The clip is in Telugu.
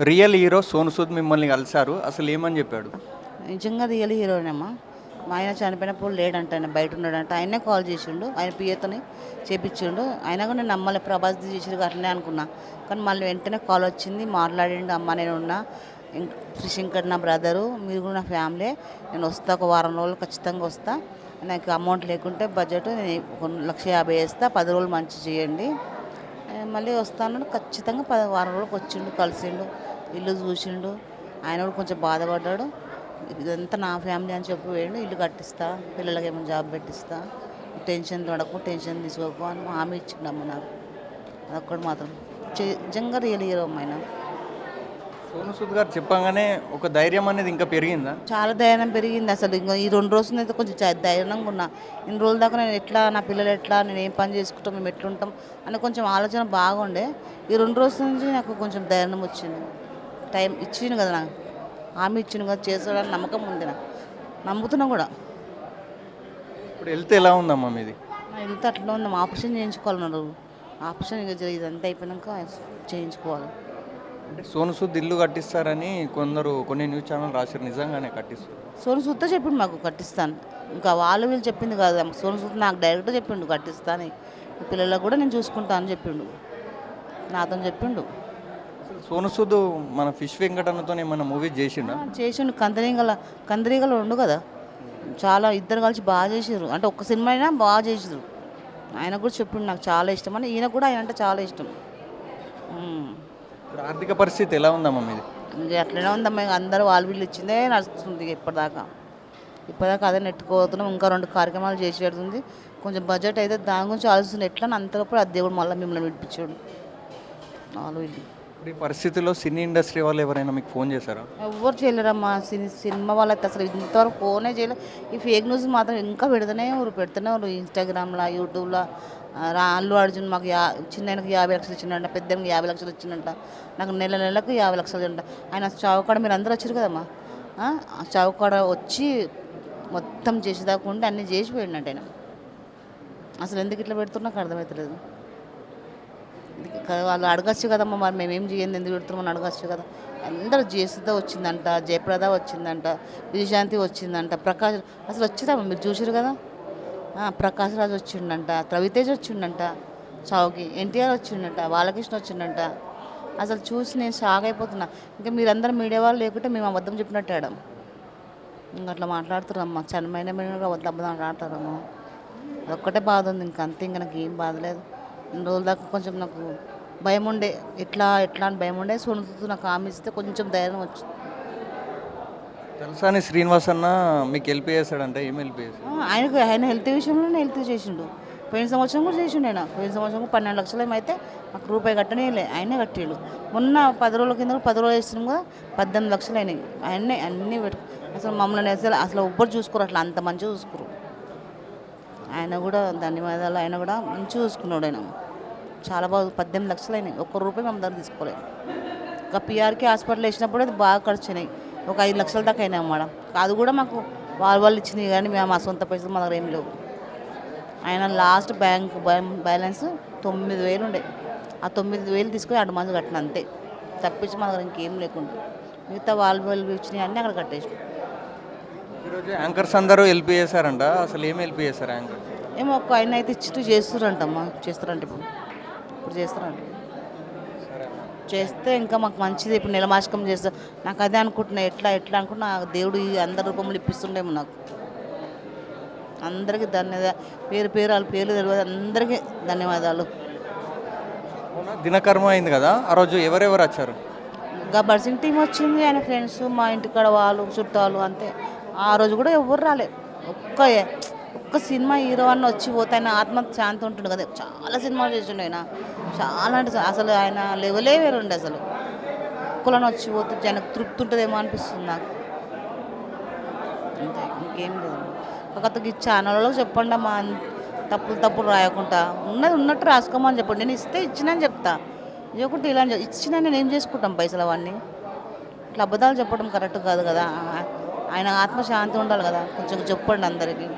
రియల్ హీరో సోను సూద్ మిమ్మల్ని కలిశారు. అసలు ఏమని చెప్పాడు? నిజంగా రియల్ హీరోనేమ్మా మా ఆయన చనిపోయినప్పుడు లేడంట ఆయన బయట ఉన్నాడంట. ఆయనే కాల్ చేసిండు. ఆయన పిఏతోని చేపించిండు. అయినా కూడా నేను నమ్మలే. ప్రభాస్ చేసిరు అట్లనే అనుకున్నా. కానీ మళ్ళీ వెంటనే కాల్ వచ్చింది. మాట్లాడిండు అమ్మ నేను ఉన్నా. శ్రీశంకర్ నా బ్రదరు. మీరు కూడా నా ఫ్యామిలీ. నేను వస్తా. ఒక వారం రోజులు ఖచ్చితంగా వస్తా. నాకు అమౌంట్ లేకుంటే బడ్జెట్ నేను ఒక లక్ష యాభై వేస్తా. పది రోజులు మంచి చేయండి. మళ్ళీ వస్తాను ఖచ్చితంగా పది వారం రోజులకు వచ్చిండు కలిసిండు ఇల్లు చూసిండు. ఆయన కూడా కొంచెం బాధపడ్డాడు. ఇదంతా నా ఫ్యామిలీ అని చెప్పి పోయిండు. ఇల్లు కట్టిస్తా పిల్లలకి ఏమైనా జాబ్ పెట్టిస్తా. టెన్షన్ పడకు టెన్షన్ తీసుకోకు అని హామీ ఇచ్చిండమ్మ నాకు. అదొక్కడు మాత్రం. నిజంగా రియల్ హీరో అమ్మాయిన సోను సూద్ గారు చెప్పగానే ఒక ధైర్యం అనేది ఇంకా పెరిగిందా? చాలా ధైర్యం పెరిగింది అసలు. ఇంకా ఈ రెండు రోజులు అయితే కొంచెం చ- ధైర్యంగా ఉన్నా. ఇన్ని రోజుల దాకా నేను ఎట్లా నా పిల్లలు ఎట్లా నేను ఏం పని చేసుకుంటాం మేము ఎట్లుంటాం అని కొంచెం ఆలోచన బాగుండే. ఈ రెండు రోజుల నుంచి నాకు కొంచెం ధైర్యం వచ్చింది. టైం ఇచ్చిండు కదా నాకు. హామీ ఇచ్చిండు కదా చేస్తాడని నమ్మకం ఉంది నాకు. నమ్ముతున్నా కూడా. ఇప్పుడు హెల్త్ ఎలా ఉందమ్మా మీది? నా హెల్త్ అట్లా ఉందాం. ఆపరేషన్ చేయించుకోవాలన్నారు. ఆపరేషన్ ఇక ఇదంతా అయిపోయినాక చేయించుకోవాలి. అంటే సోను సూద్ ఇల్లు కట్టిస్తారని కొందరు కొన్ని న్యూస్ ఛానల్ రాశారు. నిజంగానే కట్టిస్తారు. సోను సూత్తో చెప్పిండు మాకు కట్టిస్తాను. ఇంకా వాళ్ళు వీళ్ళు చెప్పింది కాదు. సోను సూత్ నాకు డైరెక్ట్గా చెప్పిండు కట్టిస్తాను. పిల్లలకు కూడా నేను చూసుకుంటా అని చెప్పిండు. నాతో చెప్పిండు. సోను సూద్ మన ఫిష్ వెంకటన్నతో ఏమైనా మూవీ చేసిండా? చేసిండు. కందరీగల కందరీగలు ఉండు కదా. చాలా ఇద్దరు కలిసి బాగా చేసారు అంటే ఒక్క సినిమా అయినా బాగా చేసారు ఆయన కూడా చెప్పిండు నాకు చాలా ఇష్టం అని. ఈయన కూడా ఆయన అంటే చాలా ఇష్టం. ఇప్పుడు ఆర్థిక పరిస్థితి ఎలా ఉందమ్మా మీది? ఇంకా అట్లనే ఉందమ్మా ఇంకా అందరూ వాళ్ళు వీళ్ళు ఇచ్చిందే నడుస్తుంది ఇప్పటిదాకా. ఇప్పటిదాకా అదే నెట్టుకోతున్నాం ఇంకా రెండు కార్యక్రమాలు చేసి పెడుతుంది. కొంచెం బడ్జెట్ అయితే దాని గురించి ఆలోచిస్తుంది. ఎట్లా అని అంతలోపు ఆ దేవుడు మళ్ళీ మిమ్మల్ని విడిపించాడు. వాళ్ళు వీళ్ళు ఇప్పుడు ఈ పరిస్థితిలో సినీ ఇండస్ట్రీ వాళ్ళు ఎవరైనా మీకు ఫోన్ చేశారా? ఎవ్వరు చేయలేరమ్మా. సినీ సినిమా వాళ్ళకి అసలు ఇంతవరకు ఫోనే చేయలేదు ఈ ఫేక్ న్యూస్ మాత్రం ఇంకా పెడుతూనే ఊరు పెడుతూనే ఎవరు ఇన్స్టాగ్రామ్లో యూట్యూబ్లో. రా అల్లు అర్జున్ మాకు యా చిన్నకి యాభై లక్షలు ఇచ్చిండంట పెద్ద యాభై లక్షలు ఇచ్చిందంట నాకు నెల నెలకు యాభై లక్షలు అంట ఆయన చౌకాడ మీరు అందరూ వచ్చారు కదమ్మా? ఆ, చౌకాడ వచ్చి మొత్తం చేసేదాకా అన్నీ చేసి ఆయన. అసలు ఎందుకు ఇట్లా పెడుతున్నా నాకు అర్థమవుతలేదు వాళ్ళు అడగచ్చు కదమ్మా మరి మేమేం చేయండి ఎందుకు పెడుతున్నామని అడగచ్చు కదా. అందరూ జేసుద వచ్చిందంట జయప్రద వచ్చిందంట విజయశాంతి వచ్చిందంట ప్రకాష్ అసలు వచ్చిందమ్మా మీరు చూసారు కదా? ప్రకాశ్ ప్రకాష్ రాజ్ వచ్చిండంట రవితేజ్ వచ్చిండంట చౌకి ఎన్టీఆర్ వచ్చిండంట బాలకృష్ణ వచ్చిండంట. అసలు చూసి నేను షాక్ అయిపోతున్నా. ఇంకా మీరందరూ మీడియా వాళ్ళు లేకుంటే మేము అబద్ధం చెప్పినట్టు ఆడాం. ఇంకా అట్లా మాట్లాడుతున్నామ్మా చనిపోయిన మీద కూడా అబద్ధం అబద్ధం మాట్లాడతారమ్మా అదొక్కటే బాధ ఉంది ఇంక అంతే ఇంకా నాకు ఏం బాధ లేదు. ఇన్ని రోజుల దాకా కొంచెం నాకు భయం ఉండే ఎట్లా ఎట్లా అని భయం ఉండే సొనుతూ నాకు హామీ ఇస్తే కొంచెం ధైర్యం వచ్చింది తెలుసాని శ్రీనివాస్ అన్న మీకు హెల్ప్ చేస్తాడంటే ఏం హెల్ప్ ఆ, ఆయనకు ఆయన హెల్త్ విషయంలోనే హెల్త్ చేసిండు. పోయిన సంవత్సరం కూడా చేసిండు ఆయన. పోయిన సంవత్సరం కూడా పన్నెండు లక్షలు ఏమైతే మాకు రూపాయి కట్టనే లే ఆయనే కట్టిండు. మొన్న పది రోజుల కింద కూడా పది రోజులు వేసినాం కదా పద్దెనిమిది లక్షలు అయినాయి. ఆయన్నే అన్నీ అసలు మమ్మల్ని అసలు అసలు ఎవ్వరు చూసుకోరు. అట్లా అంత మంచిగా చూసుకోరు. ఆయన కూడా ధన్యవాదాలు. ఆయన కూడా మంచిగా చూసుకున్నాడు ఆయన. చాలా బాగా పద్దెనిమిది లక్షలు అయినాయి ఒక్క రూపాయి మేము దగ్గర తీసుకోలేదు. ఇంకా పిఆర్కి హాస్పిటల్ వేసినప్పుడు అది బాగా ఖర్చు అయినాయి ఒక ఐదు లక్షల దాకా అయినాయి మేడం అది కూడా మాకు వాళ్ళ వాళ్ళు ఇచ్చినాయి కానీ మేము మా సొంత పైసలు మా దగ్గర ఏం లేవు. ఆయన లాస్ట్ బ్యాంక్ బ్యాలెన్స్ తొమ్మిది వేలు ఉండే. ఆ తొమ్మిది వేలు తీసుకొని అడ్వాన్స్ కట్టిన అంతే. తప్పించి మా దగ్గర ఇంకేం లేకుండా. మిగతా వాళ్ళు వాళ్ళు ఇచ్చినాయి అన్నీ అక్కడ కట్టేసి ఈరోజు యాంకర్స్ అందరూ హెల్ప్ చేశారంట. అసలు ఏం హెల్ప్ చేశారు యాంకర్? ఏమో ఒక ఆయన అయితే ఇచ్చిట్టు చేస్తారంటమ్మా చేస్తారంట ఇప్పుడు. ఇప్పుడు చేస్తారంట చేస్తే ఇంకా మాకు మంచిది. ఇప్పుడు నిలమాషకం చేస్తా నాకు అదే అనుకుంటున్నా. ఎట్లా ఎట్లా అనుకున్నా దేవుడు అందరి రూపంలో ఇప్పిస్తుండేమో నాకు. అందరికీ ధన్యవాదాలు పేరు పేరు వాళ్ళ పేర్లు తెలియదు. అందరికీ ధన్యవాదాలు. దినకర్మ అయింది కదా. ఆ రోజు ఎవరెవరు వచ్చారు? ఇంకా బర్సింగ్ టీం వచ్చింది. ఆయన ఫ్రెండ్స్ మా ఇంటికాడ వాళ్ళు చుట్టాలు అంతే. ఆ రోజు కూడా ఎవరు రాలే. ఒక్క ఒక్క సినిమా హీరో అన్న వచ్చి పోతే ఆయన ఆత్మ శాంతి ఉంటుండే కదా. చాలా సినిమాలు చేసిండు ఆయన. చాలా అంటే అసలు ఆయన లెవెలే వేరుండే అసలు. కులను వచ్చి పోతే జనకు తృప్తి ఉంటుందేమో అనిపిస్తుంది నాకు. అంతే ఇంకేం లేదు. కాకపోతే ఈ ఛానల్లో చెప్పండి అమ్మా. తప్పులు తప్పులు రాయకుండా. ఉన్నది ఉన్నట్టు రాసుకోమని చెప్పండి. నేను ఇస్తే ఇచ్చినని చెప్తా. ఇవ్వకుంటే ఇలా అని ఇచ్చినా నేను ఏం చేసుకుంటాం పైసలు అవన్నీ? ఇట్లా అబద్ధాలు చెప్పడం కరెక్ట్ కాదు కదా. ఆయన ఆత్మశాంతి ఉండాలి కదా. కొంచెం చెప్పండి అందరికీ.